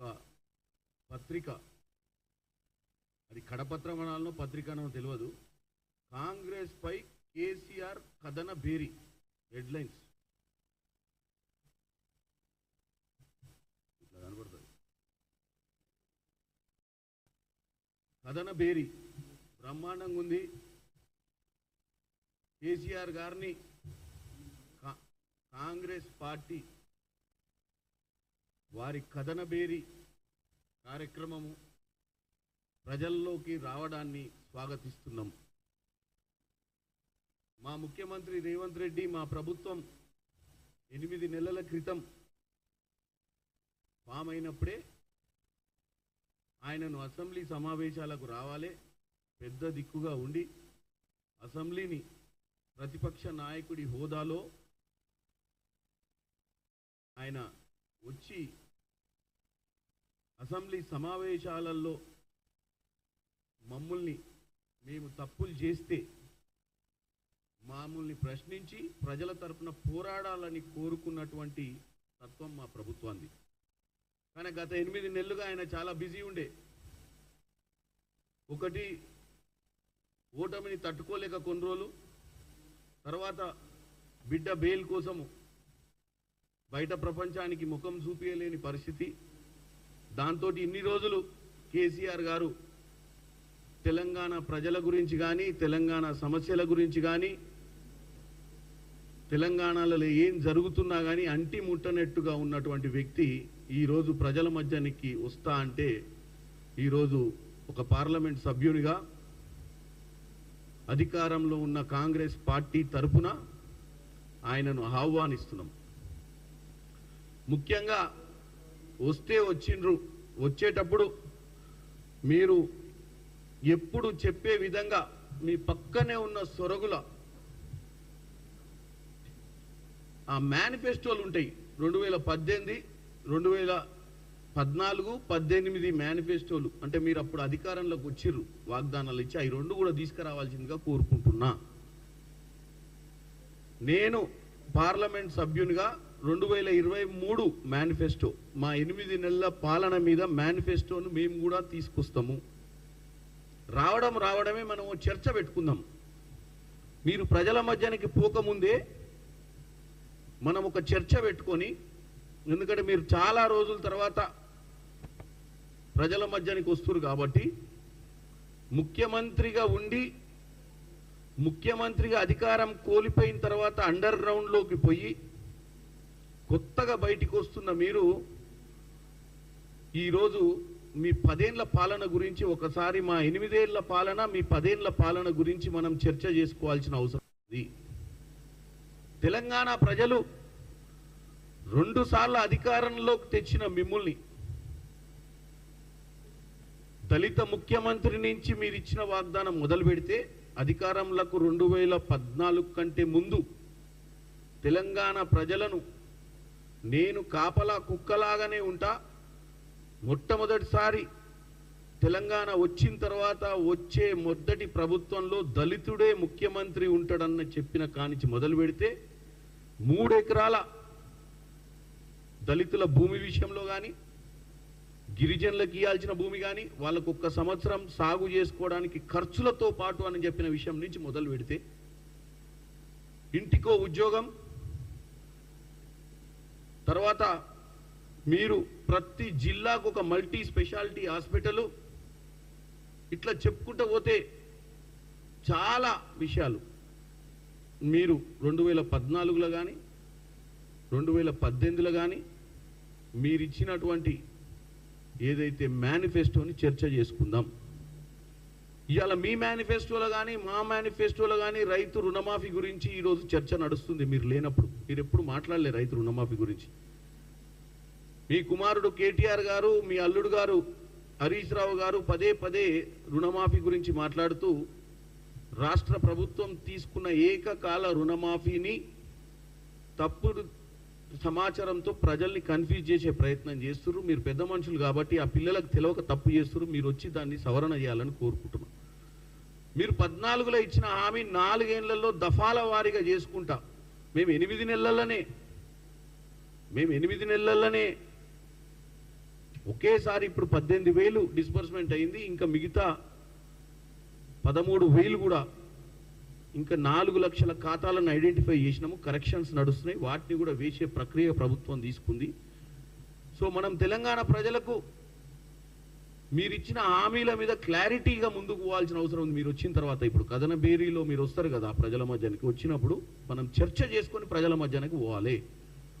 ఒక పత్రిక. అది కడపత్రం అనాలనో పత్రిక అనో తెలియదు కాంగ్రెస్ పై కేసీఆర్ కథన భేరి. హెడ్లైన్స్ ఇట్లా కనబడుతుంది. కథన భేరి. బ్రహ్మాండంగా ఉంది. కేసీఆర్ గారిని కా- కాంగ్రెస్ పార్టీ వారి కథన బేరి కార్యక్రమము ప్రజల్లోకి రావడాన్ని స్వాగతిస్తున్నాం. మా ముఖ్యమంత్రి రేవంత్ రెడ్డి మా ప్రభుత్వం ఎనిమిది నెలల క్రితం ఫామ్ అయినప్పుడే ఆయనను అసెంబ్లీ సమావేశాలకు రావాలే పెద్ద దిక్కుగా ఉండి అసెంబ్లీని ప్రతిపక్ష నాయకుడి హోదాలో ఆయన వచ్చి అసెంబ్లీ సమావేశాలలో మమ్మల్ని మేము తప్పులు చేస్తే మామూల్ని ప్రశ్నించి ప్రజల తరపున పోరాడాలని కోరుకున్నటువంటి తత్వం మా ప్రభుత్వాన్ని కానీ గత ఎనిమిది నెలలుగా ఆయన చాలా బిజీ ఉండే. ఒకటి ఓటమిని తట్టుకోలేక కొన్ని రోజులు తర్వాత బిడ్డ బెయిల్ కోసము బయట ప్రపంచానికి ముఖం చూపించలేని పరిస్థితి. దాంతో ఇన్ని రోజులు కేసీఆర్ గారు తెలంగాణ ప్రజల గురించి కానీ తెలంగాణ సమస్యల గురించి కానీ తెలంగాణలో ఏం జరుగుతున్నా కానీ అంటి ముట్టనట్టుగా ఉన్నటువంటి వ్యక్తి ఈరోజు ప్రజల మధ్యానికి వస్తా అంటే ఈరోజు ఒక పార్లమెంట్ సభ్యునిగా అధికారంలో ఉన్న కాంగ్రెస్ పార్టీ తరపున ఆయనను ఆహ్వానిస్తున్నాం. ముఖ్యంగా వస్తే వచ్చిండ్రు. వచ్చేటప్పుడు మీరు ఎప్పుడు చెప్పే విధంగా మీ పక్కనే ఉన్న సొరగుల ఆ మేనిఫెస్టోలు ఉంటాయి. రెండు వేల పద్దెనిమిది రెండు వేల పద్నాలుగు పద్దెనిమిది మేనిఫెస్టోలు. అంటే మీరు అప్పుడు అధికారంలోకి వచ్చిర్రు వాగ్దానాలు ఇచ్చి అవి రెండు కూడా తీసుకురావాల్సిందిగా కోరుకుంటున్నా. నేను పార్లమెంట్ సభ్యునిగా రెండు వేల ఇరవై మూడు మేనిఫెస్టో మా ఎనిమిది నెలల పాలన మీద మేనిఫెస్టోను మేము కూడా తీసుకొస్తాము. రావడం రావడమే మనం చర్చ పెట్టుకుందాం. మీరు ప్రజల మధ్యానికి పోకముందే మనం ఒక చర్చ పెట్టుకొని ఎందుకంటే మీరు చాలా రోజుల తర్వాత ప్రజల మధ్యానికి వస్తున్నారు కాబట్టి ముఖ్యమంత్రిగా ఉండి ముఖ్యమంత్రిగా అధికారం కోల్పోయిన తర్వాత అండర్ గ్రౌండ్లోకి పోయి కొత్తగా బయటికి వస్తున్న మీరు ఈరోజు మీ పదేళ్ళ పాలన గురించి ఒకసారి మా ఎనిమిదేళ్ళ పాలన మీ పదేళ్ళ పాలన గురించి మనం చర్చ చేసుకోవాల్సిన అవసరం ఉంది. తెలంగాణ ప్రజలు రెండు సార్ల అధికారంలోకి తెచ్చిన మిమ్మల్ని దళిత ముఖ్యమంత్రి నుంచి మీరు ఇచ్చిన వాగ్దానం మొదలు పెడితే అధికారంలకు రెండు వేల పద్నాలుగు కంటే ముందు తెలంగాణ ప్రజలను నేను కాపలా కుక్కలాగానే ఉంటా. మొట్టమొదటిసారి తెలంగాణ వచ్చిన తర్వాత వచ్చే మొదటి ప్రభుత్వంలో దళితుడే ముఖ్యమంత్రి ఉంటాడన్న చెప్పిన కానించి మొదలు పెడితే మూడెకరాల దళితుల భూమి విషయంలో కానీ గిరిజనులకు ఇవ్వాల్సిన భూమి కానీ వాళ్ళకు ఒక్క సంవత్సరం సాగు చేసుకోవడానికి ఖర్చులతో పాటు అని చెప్పిన విషయం నుంచి మొదలు పెడితే ఇంటికో ఉద్యోగం తర్వాత మీరు ప్రతి జిల్లాకు ఒక మల్టీ స్పెషాలిటీ హాస్పిటల్ ఇట్లా చెప్పుకుంటూ పోతే చాలా విషయాలు. మీరు రెండు వేల పద్నాలుగులో కానీ రెండు వేల పద్దెనిమిదిలో కానీ మీరు ఇచ్చినటువంటి ఏదైతే మేనిఫెస్టోని చర్చ చేసుకుందాం. ఇవాళ మీ మేనిఫెస్టోలో కానీ మా మేనిఫెస్టోలో కానీ రైతు రుణమాఫీ గురించి ఈరోజు చర్చ నడుస్తుంది. మీరు లేనప్పుడు మీరు ఎప్పుడు మాట్లాడలే రైతు రుణమాఫీ గురించి. మీ కుమారుడు కేటీఆర్ గారు మీ అల్లుడు గారు హరీష్ రావు గారు పదే పదే రుణమాఫీ గురించి మాట్లాడుతూ రాష్ట్ర ప్రభుత్వం తీసుకున్న ఏకకాల రుణమాఫీని తప్పుడు సమాచారంతో ప్రజల్ని కన్ఫ్యూజ్ చేసే ప్రయత్నం చేస్తున్నారు మీరు పెద్ద మనుషులు కాబట్టి ఆ పిల్లలకు తెలవక తప్పు చేస్తున్నారు మీరు వచ్చి దాన్ని సవరణ చేయాలని కోరుకుంటున్నాం. మీరు పద్నాలుగులో ఇచ్చిన హామీ నాలుగేళ్ళలో దఫాల వారీగా చేసుకుంటా. మేము ఎనిమిది నెలలనే మేము ఎనిమిది నెలలనే. ఒకేసారి ఇప్పుడు పద్దెనిమిది వేలు డిస్బర్స్మెంట్ అయింది ఇంకా మిగతా పదమూడు వేలు కూడా ఇంకా నాలుగు లక్షల ఖాతాలను ఐడెంటిఫై చేసినాము కరెక్షన్స్ నడుస్తున్నాయి వాటిని కూడా వేసే ప్రక్రియ ప్రభుత్వం తీసుకుంది. సో మనం తెలంగాణ ప్రజలకు మీరు ఇచ్చిన హామీల మీద క్లారిటీగా ముందుకు పోవాల్సిన అవసరం ఉంది. మీరు వచ్చిన తర్వాత ఇప్పుడు కథన బేరీలో మీరు వస్తారు కదా ప్రజల మధ్యానికి. వచ్చినప్పుడు మనం చర్చ చేసుకొని ప్రజల మధ్యానికి పోవాలి.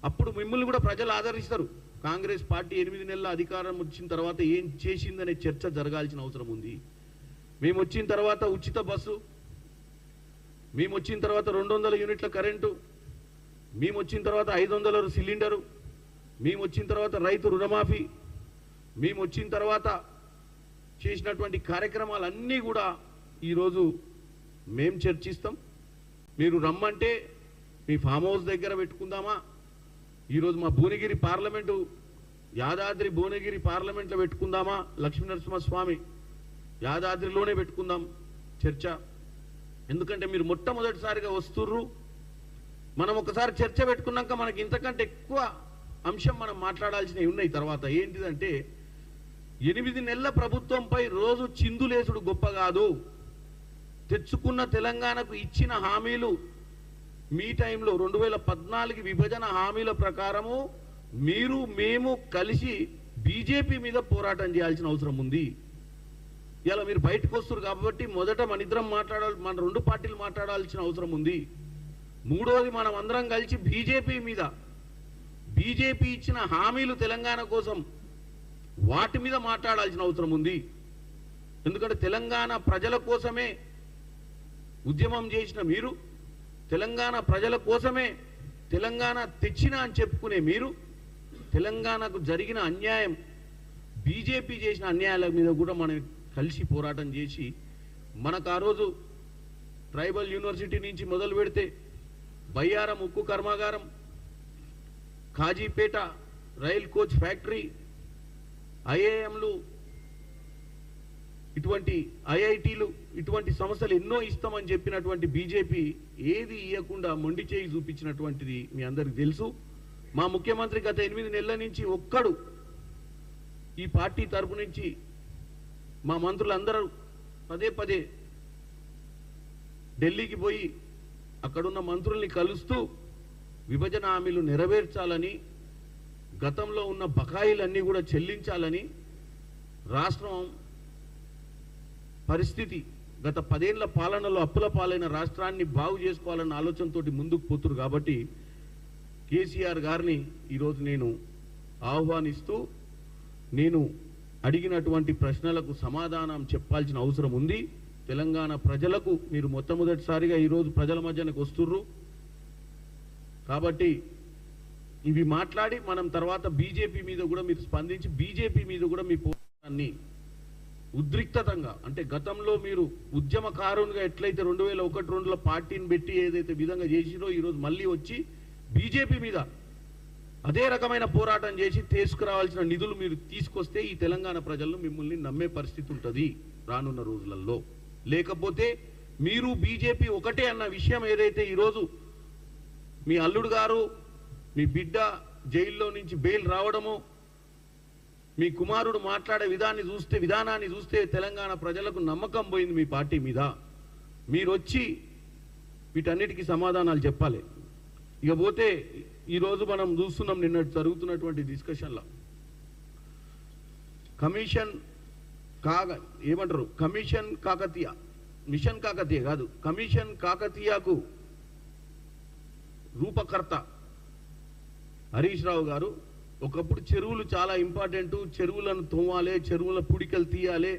అప్పుడు మిమ్మల్ని కూడా ప్రజలు ఆదరిస్తారు. కాంగ్రెస్ పార్టీ ఎనిమిది నెలల అధికారం వచ్చిన తర్వాత ఏం చేసిందనే చర్చ జరగాల్సిన అవసరం ఉంది. మేము వచ్చిన తర్వాత ఉచిత బస్సు మేము వచ్చిన తర్వాత రెండు వందల యూనిట్ల కరెంటు మేము వచ్చిన తర్వాత ఐదు వందల సిలిండరు మేము వచ్చిన తర్వాత రైతు రుణమాఫీ మేము వచ్చిన తర్వాత చేసినటువంటి కార్యక్రమాలన్నీ కూడా ఈరోజు మేం చర్చిస్తాం. మీరు రమ్మంటే మీ ఫామ్ హౌస్ దగ్గర పెట్టుకుందామా? ఈరోజు మా భువనగిరి పార్లమెంటు యాదాద్రి భువనగిరి పార్లమెంట్లో పెట్టుకుందామా? లక్ష్మీనరసింహస్వామి యాదాద్రిలోనే పెట్టుకుందాం చర్చ. ఎందుకంటే మీరు మొట్టమొదటిసారిగా వస్తుర్రు. మనం ఒకసారి చర్చ పెట్టుకున్నాక మనకి ఇంతకంటే ఎక్కువ అంశం మనం మాట్లాడాల్సినవి ఉన్నాయి. తర్వాత ఏంటిదంటే ఎనిమిది నెలల ప్రభుత్వంపై రోజు చిందులేసుడు గొప్ప కాదు తెచ్చుకున్న తెలంగాణకు ఇచ్చిన హామీలు మీ టైంలో రెండు వేల పద్నాలుగు విభజన హామీల ప్రకారము మీరు మేము కలిసి బీజేపీ మీద పోరాటం చేయాల్సిన అవసరం ఉంది. ఇలా మీరు బయటకు వస్తారు కాబట్టి మొదట మన ఇద్దరం మాట్లాడాలి మన రెండు పార్టీలు మాట్లాడాల్సిన అవసరం ఉంది. మూడోది మనం అందరం కలిసి బీజేపీ మీద బీజేపీ ఇచ్చిన హామీలు తెలంగాణ కోసం వాటి మీద మాట్లాడాల్సిన అవసరం ఉంది. ఎందుకంటే తెలంగాణ ప్రజల కోసమే ఉద్యమం చేసిన మీరు తెలంగాణ ప్రజల కోసమే తెలంగాణ తెచ్చిన అని చెప్పుకునే మీరు తెలంగాణకు జరిగిన అన్యాయం బీజేపీ చేసిన అన్యాయాల మీద కూడా మనం కలిసి పోరాటం చేసి మనకు ఆ రోజు ట్రైబల్ యూనివర్సిటీ నుంచి మొదలు పెడితే బయ్యారం ఉక్కు కర్మాగారం కాజీపేట రైల్ కోచ్ ఫ్యాక్టరీ ఐఐఎంలు ఇటువంటి ఐఐటీలు ఇటువంటి సంస్థలు ఎన్నో ఇస్తామని చెప్పినటువంటి బీజేపీ ఏది ఇవ్వకుండా మొండి చేయి చూపించినటువంటిది మీ అందరికి తెలుసు. మా ముఖ్యమంత్రి గత ఎనిమిది నెలల నుంచి ఒక్కడు ఈ పార్టీ తరపు నుంచి మా మంత్రులందరూ పదే పదే ఢిల్లీకి పోయి అక్కడున్న మంత్రుల్ని కలుస్తూ విభజన హామీలు నెరవేర్చాలని గతంలో ఉన్న బకాయిలన్నీ కూడా చెల్లించాలని రాష్ట్రం పరిస్థితి గత పదేళ్ళ పాలనలో అప్పుల పాలైన రాష్ట్రాన్ని బాగు చేసుకోవాలన్న ఆలోచనతోటి ముందుకు పోతురు కాబట్టి కేసీఆర్ గారిని ఈరోజు నేను ఆహ్వానిస్తూ నేను అడిగినటువంటి ప్రశ్నలకు సమాధానం చెప్పాల్సిన అవసరం ఉంది. తెలంగాణ ప్రజలకు మీరు మొట్టమొదటిసారిగా ఈరోజు ప్రజల మధ్యనకు వస్తుర్రు. కాబట్టి ఇవి మాట్లాడి మనం తర్వాత బీజేపీ మీద కూడా మీరు స్పందించి బీజేపీ మీద కూడా మీ పోరాటాన్ని ఉద్రిక్తతంగా అంటే గతంలో మీరు ఉద్యమకారునిగా ఎట్లయితే రెండు వేల ఒకటి రెండులో పార్టీని పెట్టి ఏదైతే విధంగా చేసిరో ఈరోజు మళ్ళీ వచ్చి బీజేపీ మీద అదే రకమైన పోరాటం చేసి తీసుకురావాల్సిన నిధులు మీరు తీసుకొస్తే ఈ తెలంగాణ ప్రజలను మిమ్మల్ని నమ్మే పరిస్థితి ఉంటుంది రానున్న రోజులలో. లేకపోతే మీరు బీజేపీ ఒకటే అన్న విషయం ఏదైతే ఈరోజు మీ అల్లుడు గారు మీ బిడ్డ జైల్లో నుంచి బెయిల్ రావడము మీ కుమారుడు మాట్లాడే విధాన్ని చూస్తే విధానాన్ని చూస్తే తెలంగాణ ప్రజలకు నమ్మకం పోయింది మీ పార్టీ మీద. మీరు వచ్చి వీటన్నిటికీ సమాధానాలు చెప్పాలి. ఇక పోతే ఈరోజు మనం చూస్తున్నాం నిన్న జరుగుతున్నటువంటి డిస్కషన్లో. కమిషన్ కాక ఏమంటారు? కమిషన్ కాకతీయ మిషన్ కాకతీయ కాదు కమిషన్ కాకతీయకు రూపకర్త హరీష్ రావు గారు ఒకప్పుడు చెరువులు చాలా ఇంపార్టెంట్ చెరువులను తోమాలి చెరువుల పుడికలు తీయాలి.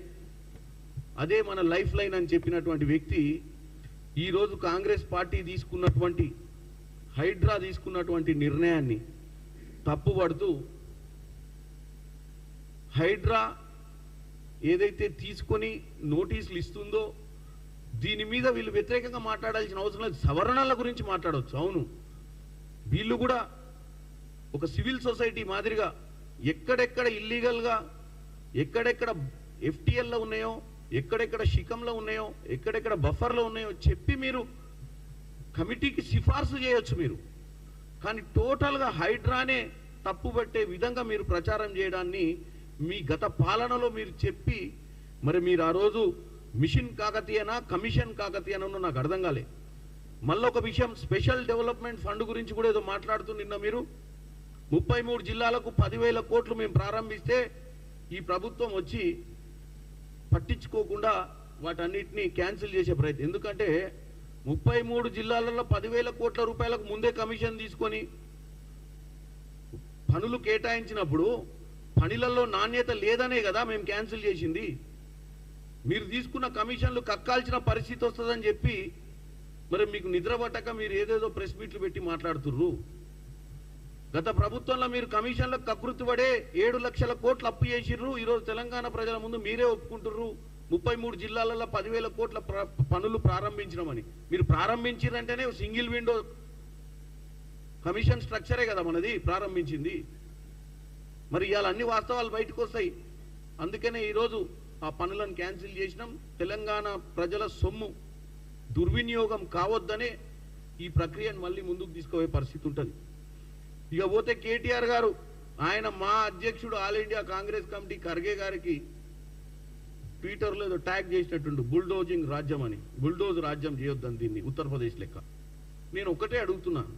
అదే మన లైఫ్ లైన్ అని చెప్పినటువంటి వ్యక్తి ఈరోజు కాంగ్రెస్ పార్టీ తీసుకున్నటువంటి హైడ్రా తీసుకున్నటువంటి నిర్ణయాన్ని తప్పుపడుతూ హైడ్రా ఏదైతే తీసుకొని నోటీసులు ఇస్తుందో దీని మీద వీళ్ళు వ్యతిరేకంగా మాట్లాడాల్సిన అవసరం లేదు. సవరణల గురించి మాట్లాడవచ్చు అవును. వీళ్ళు కూడా ఒక సివిల్ సొసైటీ మాదిరిగా ఎక్కడెక్కడ ఇల్లీగల్గా ఎక్కడెక్కడ ఎఫ్టీఎల్లో ఉన్నాయో ఎక్కడెక్కడ శిఖంలో ఉన్నాయో ఎక్కడెక్కడ బఫర్లో ఉన్నాయో చెప్పి మీరు కమిటీకి సిఫార్సు చేయొచ్చు మీరు. కానీ టోటల్గా హైడ్రానే తప్పుపట్టే విధంగా మీరు ప్రచారం చేయడాన్ని మీ గత పాలనలో మీరు చెప్పి మరి మీరు ఆ రోజు మిషన్ కాకతీయనా కమిషన్ కాకతీయనో నాకు అర్థం కాలే. మళ్ళీ ఒక విషయం స్పెషల్ డెవలప్మెంట్ ఫండ్ గురించి కూడా ఏదో మాట్లాడుతూ నిన్న మీరు ముప్పై మూడు జిల్లాలకు పదివేల కోట్లు మేము ప్రారంభిస్తే ఈ ప్రభుత్వం వచ్చి పట్టించుకోకుండా వాటన్నిటిని క్యాన్సిల్ చేసే ప్రయత్నం. ఎందుకంటే ముప్పై మూడు జిల్లాలలో పదివేల కోట్ల రూపాయలకు ముందే కమిషన్ తీసుకొని పనులు కేటాయించినప్పుడు పనులలో నాణ్యత లేదనే కదా మేము క్యాన్సిల్ చేసింది. మీరు తీసుకున్న కమిషన్లు కక్కాల్సిన పరిస్థితి వస్తుందని చెప్పి మరి మీకు నిద్ర పట్టక మీరు ఏదేదో ప్రెస్ మీట్లు పెట్టి మాట్లాడుతుర్రు. గత ప్రభుత్వంలో మీరు కమిషన్లకు కకృతి పడే ఏడు లక్షల కోట్లు అప్పు చేసిర్రు. ఈరోజు తెలంగాణ ప్రజల ముందు మీరే ఒప్పుకుంటుర్రు. ముప్పై మూడు జిల్లాలలో పదివేల కోట్ల పనులు ప్రారంభించినామని. మీరు ప్రారంభించిరంటేనే సింగిల్ విండో కమిషన్ స్ట్రక్చరే కదా మనది ప్రారంభించింది. మరి ఇవాళ అన్ని వాస్తవాలు బయటకు వస్తాయి అందుకనే ఈరోజు ఆ పనులను క్యాన్సిల్ చేసినాం. తెలంగాణ ప్రజల సొమ్ము దుర్వినియోగం కావద్దనే ఈ ప్రక్రియను మళ్ళీ ముందుకు తీసుకుపోయే పరిస్థితి ఉంటుంది. ఇక పోతే కేటీఆర్ గారు ఆయన మా అధ్యక్షుడు All India Congress Committee Kharge గారికి ట్విట్టర్లో ఏదో ట్యాగ్ చేసినట్టుండు బుల్డోజింగ్ రాజ్యం అని. బుల్డోజ్ రాజ్యం చేయొద్దని దీన్ని ఉత్తరప్రదేశ్ లెక్క. నేను ఒకటే అడుగుతున్నాను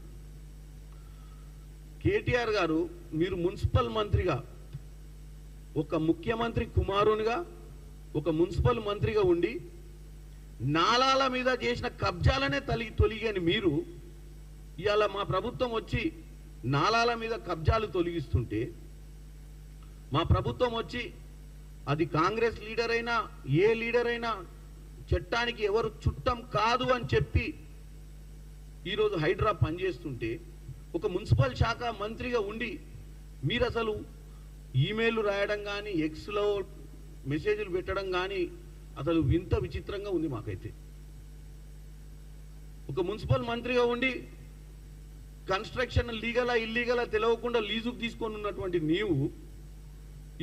కేటీఆర్ గారు మీరు మున్సిపల్ మంత్రిగా ఒక ముఖ్యమంత్రి కుమారునిగా ఒక మున్సిపల్ మంత్రిగా ఉండి నాలాల మీద చేసిన కబ్జాలనే తొలి తొలిగని మీరు ఇవాళ మా ప్రభుత్వం వచ్చి నాలాల మీద కబ్జాలు తొలగిస్తుంటే మా ప్రభుత్వం వచ్చి అది కాంగ్రెస్ లీడర్ అయినా ఏ లీడర్ అయినా చట్టానికి ఎవరు చుట్టం కాదు అని చెప్పి ఈరోజు హైడ్రా పనిచేస్తుంటే ఒక మున్సిపల్ శాఖ మంత్రిగా ఉండి మీరు అసలు ఈమెయిల్ రాయడం కానీ ఎక్స్లో మెసేజ్లు పెట్టడం కానీ అసలు వింత విచిత్రంగా ఉంది మాకైతే. ఒక మున్సిపల్ మంత్రిగా ఉండి కన్స్ట్రక్షన్ లీగలా ఇల్లీగలా తెలియకుండా లీజుకు తీసుకొని ఉన్నటువంటి నీవు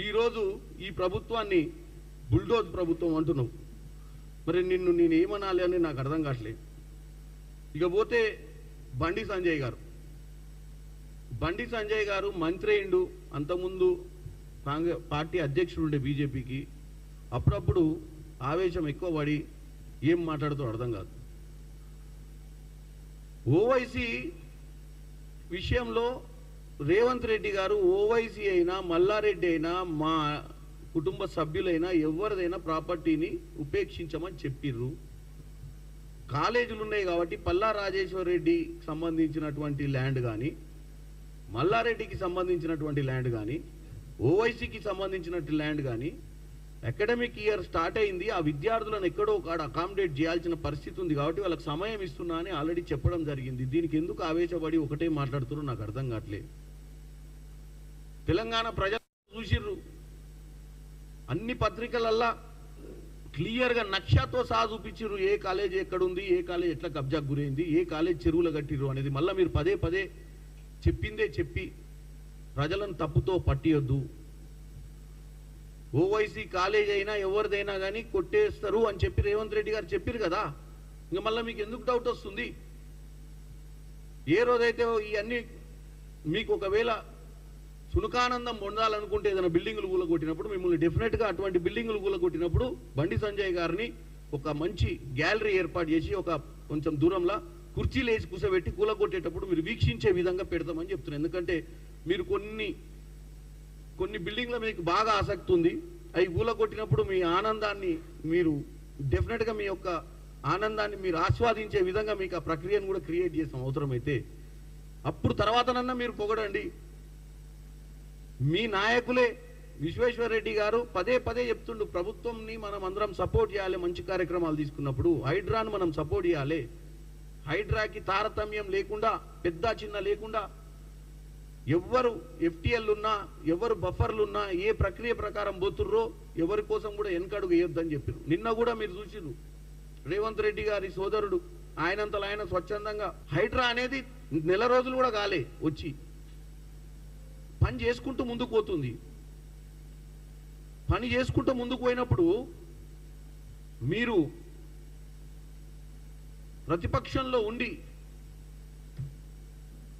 ఈరోజు ఈ ప్రభుత్వాన్ని బుల్డోజ్ ప్రభుత్వం అంటున్నావు. మరి నిన్ను నేను ఏమనాలి అని నాకు అర్థం కావట్లేదు. ఇకపోతే బండి సంజయ్ గారు. బండి సంజయ్ గారు మంత్రి అయిండు. అంతకుముందు కాంగ్రెస్ పార్టీ అధ్యక్షుడు ఉండే బీజేపీకి. అప్పుడప్పుడు ఆవేశం ఎక్కువ పడి ఏం మాట్లాడుతూ అర్థం కాదు. ఓవైసీ విషయంలో రేవంత్ రెడ్డి గారు ఓవైసీ అయినా మల్లారెడ్డి అయినా మా కుటుంబ సభ్యులైనా ఎవరిదైనా ప్రాపర్టీని ఉపేక్షించమని చెప్పిర్రు. కాలేజీలు ఉన్నాయి కాబట్టి పల్లా రాజేశ్వర రెడ్డికి సంబంధించినటువంటి ల్యాండ్ కానీ మల్లారెడ్డికి సంబంధించినటువంటి ల్యాండ్ కానీ ఓవైసీకి సంబంధించినటువంటి ల్యాండ్ కానీ అకాడమిక్ ఇయర్ స్టార్ట్ అయింది. ఆ విద్యార్థులను ఎక్కడో కాడ అకామిడేట్ చేయాల్సిన పరిస్థితి ఉంది కాబట్టి వాళ్ళకి సమయం ఇస్తున్నా అని ఆల్రెడీ చెప్పడం జరిగింది. దీనికి ఎందుకు ఆవేశపడి ఒకటే మాట్లాడుతున్నారు నాకు అర్థం కావట్లేదు. తెలంగాణ ప్రజలు చూసిర్రు. అన్ని పత్రికలల్లా క్లియర్గా నక్షతో సహా చూపించారు ఏ కాలేజ్ ఎక్కడుంది ఏ కాలేజ్ ఎట్లా కబ్జాకు గురైంది ఏ కాలేజ్ చెరువులు కట్టిర్రు అనేది మళ్ళీ మీరు పదే పదే చెప్పిందే చెప్పి ప్రజలను తప్పుతో పట్టియొద్దు. ఓవైసీ కాలేజ్ అయినా ఎవరిదైనా కానీ కొట్టేస్తారు అని చెప్పి రేవంత్ రెడ్డి గారు చెప్పారు కదా. ఇంకా మళ్ళీ మీకు ఎందుకు డౌట్ వస్తుంది? ఏ రోజైతే ఇవన్నీ మీకు ఒకవేళ సునకానందం పొందాలనుకుంటే ఏదైనా బిల్డింగులు కూలగొట్టినప్పుడు మిమ్మల్ని డెఫినెట్గా అటువంటి బిల్డింగులు కూలగొట్టినప్పుడు బండి సంజయ్ గారిని ఒక మంచి గ్యాలరీ ఏర్పాటు చేసి ఒక కొంచెం దూరంలో కుర్చీలు వేసి కూసబెట్టి కూలగొట్టేటప్పుడు మీరు వీక్షించే విధంగా పెడతామని చెప్తున్నాను ఎందుకంటే మీరు కొన్ని కొన్ని బిల్డింగ్ల మీకు బాగా ఆసక్తి ఉంది. అవి కూలగొట్టినప్పుడు మీ ఆనందాన్ని మీరు డెఫినెట్గా మీ యొక్క ఆనందాన్ని మీరు ఆస్వాదించే విధంగా మీకు ఆ ప్రక్రియను కూడా క్రియేట్ చేసాం అవసరమైతే అప్పుడు తర్వాతనన్నా మీరు పొగడండి. మీ నాయకులే విశ్వేశ్వరరెడ్డి గారు పదే పదే చెప్తుండు ప్రభుత్వంని మనం అందరం సపోర్ట్ చేయాలి మంచి కార్యక్రమాలు తీసుకున్నప్పుడు హైడ్రాను మనం సపోర్ట్ చేయాలి. హైడ్రాకి తారతమ్యం లేకుండా పెద్ద చిన్న లేకుండా ఎవ్వరు ఎఫ్టీఎల్ ఉన్నా ఎవరు బఫర్లు ఉన్నా ఏ ప్రక్రియ ప్రకారం పోతుర్రో ఎవరి కోసం కూడా వెనకడుగు వేయొద్దని చెప్పారు నిన్న కూడా మీరు చూసిర్రు. రేవంత్ రెడ్డి గారి సోదరుడు ఆయనంతలో ఆయన స్వచ్ఛందంగా హైడ్రా అనేది నెల రోజులు కూడా కాలే వచ్చి. పని చేసుకుంటూ ముందుకు పోతుంది. పని చేసుకుంటూ ముందుకు పోయినప్పుడు మీరు ప్రతిపక్షంలో ఉండి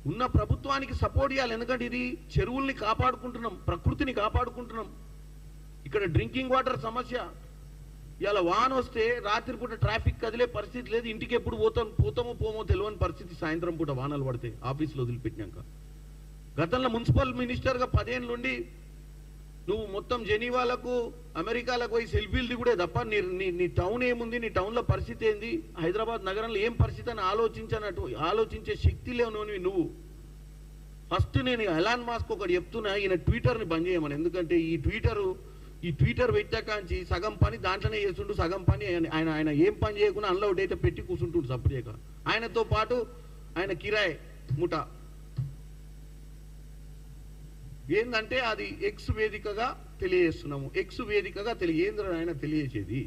ఉన్న ప్రభుత్వానికి సపోర్ట్ చేయాలి. ఎందుకంటే ఇది చెరువుల్ని కాపాడుకుంటున్నాం ప్రకృతిని కాపాడుకుంటున్నాం. ఇక్కడ డ్రింకింగ్ వాటర్ సమస్య. ఇలా వాన వస్తే రాత్రిపూట ట్రాఫిక్ కదిలే పరిస్థితి లేదు. ఇంటికి ఎప్పుడు పోతాం పోతామో పోమో తెలియని పరిస్థితి సాయంత్రం పూట వానలు పడితే ఆఫీసులో వదిలిపెట్టినాక. గతంలో మున్సిపల్ మినిస్టర్గా పదేళ్ళ నుండి నువ్వు మొత్తం జెనీవాలకు అమెరికాలకు పోయి సెల్ఫీలు దిగుడే తప్ప నీ నీ నీ టౌన్ ఏముంది? నీ టౌన్లో పరిస్థితి ఏంది? హైదరాబాద్ నగరంలో ఏం పరిస్థితి అని ఆలోచించనట్టు ఆలోచించే శక్తి లేవు నువ్వు ఫస్ట్ నేను ఎలాన్ మాస్క్ ఒకటి చెప్తున్నా ఈయన ట్విట్టర్ని బంద్ చేయమని. ఎందుకంటే ఈ ట్విట్టరు ఈ ట్విట్టర్ పెట్టాకాంచి సగం పని దాంట్లోనే చేస్తుండు సగం పని ఆయన- ఆయన ఆయన ఏం పని చేయకుండా అందులో ఒకటి అయితే పెట్టి కూర్చుంటుండు సపరేట్గా. ఆయనతో పాటు ఆయన కిరాయ్ ముఠా. ఏందంటే అది ఎక్స్ వేదికగా తెలియజేస్తున్నాము. ఎక్స్ వేదికగా తెలియేంద్ర ఆయన తెలియజేసేది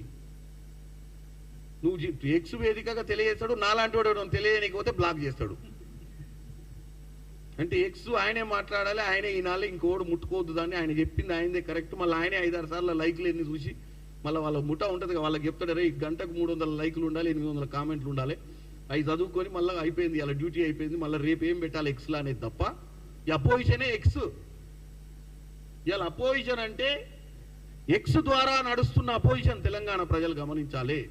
నువ్వు ఎక్స్ వేదికగా తెలియజేస్తాడు నాలాంటి వాడు తెలియనికపోతే బ్లాక్ చేస్తాడు. అంటే ఎక్స్ ఆయనే మాట్లాడాలి ఆయనే ఈనాలి ఇంకోడు ముట్టుకోవద్దు దాన్ని. ఆయన చెప్పింది ఆయనదే కరెక్ట్ మళ్ళీ ఆయనే ఐదారు సార్లు లైక్లు ఎన్ని చూసి మళ్ళీ వాళ్ళ ముఠ ఉంటుంది వాళ్ళకి చెప్తాడు రే గంటకు మూడు వందల లైక్లు ఉండాలి ఎనిమిది వందల కామెంట్లు ఉండాలి. అవి చదువుకొని మళ్ళీ అయిపోయింది అలా డ్యూటీ అయిపోయింది మళ్ళీ రేపు ఏం పెట్టాలి ఎక్స్లా అనేది తప్ప ఈ అపోజిషనే ఎక్స్ ఇవాళ అపోజిషన్ అంటే ఎక్స్ ద్వారా నడుస్తున్న అపోజిషన్ తెలంగాణ ప్రజలు గమనించాలి.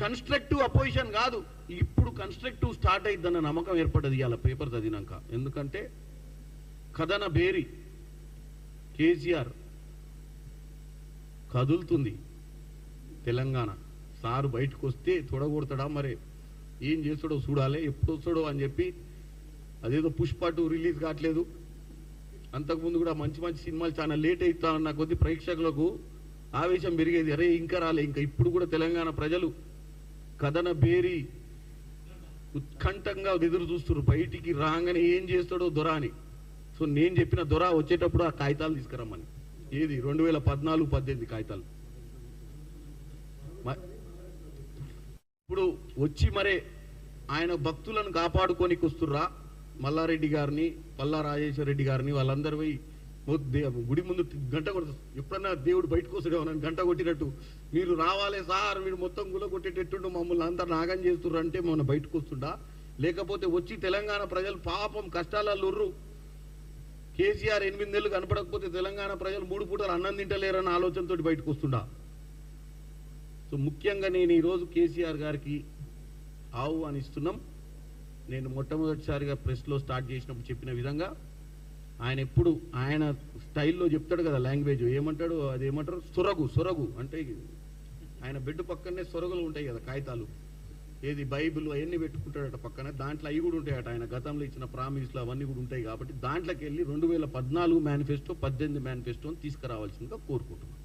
కన్స్ట్రక్టివ్ అపోజిషన్ కాదు. ఇప్పుడు కన్స్ట్రక్టివ్ స్టార్ట్ అయిద్దన్న నమ్మకం ఏర్పడ్డది ఇవాళ పేపర్ చదివినాక. ఎందుకంటే కథన బేరి కేసీఆర్ కదులుతుంది తెలంగాణ. సారు బయటకు వస్తే తొడగొడతాడా మరి? ఏం చేస్తాడో చూడాలి ఎప్పుడు వస్తాడో అని చెప్పి అదేదో పుష్ప టూ రిలీజ్ కావట్లేదు. అంతకుముందు కూడా మంచి మంచి సినిమాలు చాలా లేట్ అవుతానన్న కొద్ది ప్రేక్షకులకు ఆవేశం పెరిగేది. అరే ఇంకా రాలే. ఇంకా ఇప్పుడు కూడా తెలంగాణ ప్రజలు కథన బేరి ఉత్కంఠంగా ఎదురు చూస్తున్నారు బయటికి రాగానే ఏం చేస్తాడో దొర అని. సో నేను చెప్పిన దొర వచ్చేటప్పుడు ఆ కాగితాలు తీసుకురమ్మని. ఏది? రెండు వేల పద్నాలుగు పద్దెనిమిది కాగితాలు. ఇప్పుడు వచ్చి మరే ఆయన భక్తులను కాపాడుకోనికి వస్తుర్రా? మల్లారెడ్డి గారిని పల్లా రాజేశ్వర రెడ్డి గారిని వాళ్ళందరూ పోయి గుడి ముందు గంట కొడతారు ఎప్పుడన్నా దేవుడు బయటకు వస్తాడేమో గంట కొట్టినట్టు. మీరు రావాలే సార్ మీరు మొత్తం గుల కొట్టేటట్టుండు మమ్మల్ని అందరు నాగం చేస్తున్నారు అంటే మొన్న బయటకు వస్తుండా? లేకపోతే వచ్చి తెలంగాణ ప్రజలు పాపం కష్టాలలో ఉర్రు. కేసీఆర్ ఎనిమిది నెలలు కనపడకపోతే తెలంగాణ ప్రజలు మూడు పూటలు అన్నం తింటలేరన్న ఆలోచనతో బయటకు వస్తుండా? సో ముఖ్యంగా నేను ఈరోజు కేసీఆర్ గారికి ఆహ్వానిస్తున్నాం. నేను మొట్టమొదటిసారిగా ప్రెస్లో స్టార్ట్ చేసినప్పుడు చెప్పిన విధంగా ఆయన ఎప్పుడు ఆయన స్టైల్లో చెప్తాడు కదా లాంగ్వేజ్. ఏమంటాడు? అది ఏమంటారు సొరగు సొరగు. అంటే ఆయన బెడ్ పక్కనే సొరగులు ఉంటాయి కదా కాగితాలు. ఏది? బైబిల్ అవన్నీ పెట్టుకుంటాడట పక్కన. దాంట్లో అవి కూడా ఉంటాయట. ఆయన గతంలో ఇచ్చిన ప్రామిస్లు అవన్నీ కూడా ఉంటాయి కాబట్టి దాంట్లోకి వెళ్ళి రెండు వేల పద్నాలుగు మేనిఫెస్టో పద్దెనిమిది మేనిఫెస్టోని తీసుకురావాల్సిందిగా కోరుకుంటున్నాను.